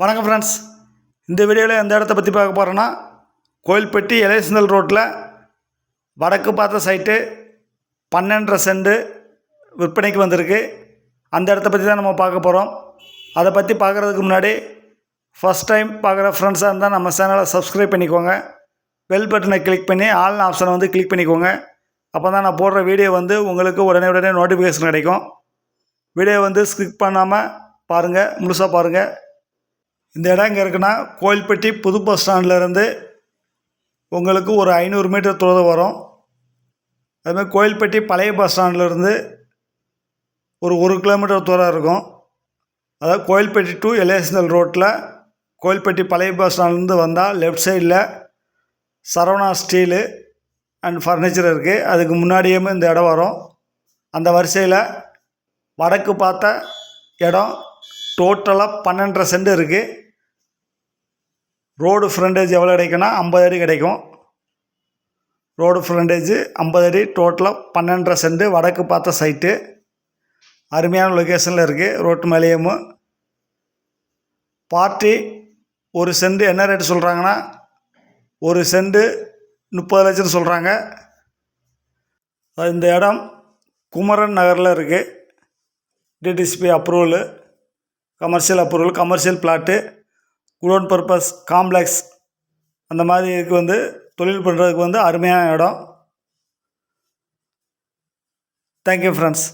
வணக்கம் ஃப்ரெண்ட்ஸ் இந்த வீடியோவில் எந்த இடத்த பற்றி பார்க்க போகிறோன்னா கோயில்பட்டி எலேசனல் ரோட்டில் வடக்கு பார்த்த சைட்டு பன்னெண்டரை செண்டு விற்பனைக்கு வந்திருக்கு. அந்த இடத்த பற்றி தான் நம்ம பார்க்க போகிறோம் அதை பற்றி பார்க்குறதுக்கு முன்னாடி ஃபஸ்ட் டைம் பார்க்குற ஃப்ரெண்ட்ஸாக இருந்தால் நம்ம சேனலை சப்ஸ்கிரைப் பண்ணிக்கோங்க. பெல் பட்டனை கிளிக் பண்ணி ஆல் ஆப்ஷனை வந்து கிளிக் பண்ணிக்கோங்க. அப்போ தான் நான் போடுற வீடியோ வந்து உங்களுக்கு உடனே உடனே நோட்டிஃபிகேஷன் கிடைக்கும். வீடியோ வந்து ஸ்கிப் பண்ணாமல் பாருங்கள் முழுசாக பாருங்கள் இந்த இடம் எங்கே இருக்குன்னா கோயில்பட்டி புது பஸ் ஸ்டாண்ட்லேருந்து உங்களுக்கு ஒரு ஐநூறு மீட்டர் தூரம் வரும். அதுமாதிரி கோயில்பட்டி பழைய பஸ் ஸ்டாண்ட்லேருந்து ஒரு ஒரு கிலோமீட்டர் தூரம் இருக்கும். அதாவது கோயில்பட்டி டு எலேசனல் ரோட்டில் கோயில்பட்டி பழைய பஸ் ஸ்டாண்ட்லேருந்து வந்தால் லெஃப்ட் சைடில் சரவணா ஸ்டீலு அண்ட் ஃபர்னிச்சர் இருக்குது அதுக்கு முன்னாடியே இந்த இடம் வரும். அந்த வரிசையில் வடக்கு பார்த்த இடம் டோட்டலாக பன்னெண்டரை சென்ட் இருக்குது ரோடு ஃப்ரண்டேஜ் எவ்வளோ கிடைக்குன்னா ஐம்பது அடி கிடைக்கும். ரோடு ஃப்ரண்டேஜு ஐம்பது அடி டோட்டலாக பன்னெண்டரை சென்ட் வடக்கு பார்த்த சைட்டு அருமையான லொக்கேஷனில் இருக்குது ரோட்டு மேலேயும். பார்ட்டி ஒரு சென்ட் என்ன ரேட்டு சொல்கிறாங்கன்னா ஒரு செண்டு முப்பது லட்சம்னு சொல்கிறாங்க இந்த இடம் குமரன் நகரில் இருக்குது DTCP approval commercial approval commercial plot godown purpose complex அந்த மாதிரி இதுக்கு வந்து தொழில் பண்ணுறதுக்கு வந்து அருமையான இடம். Thank you friends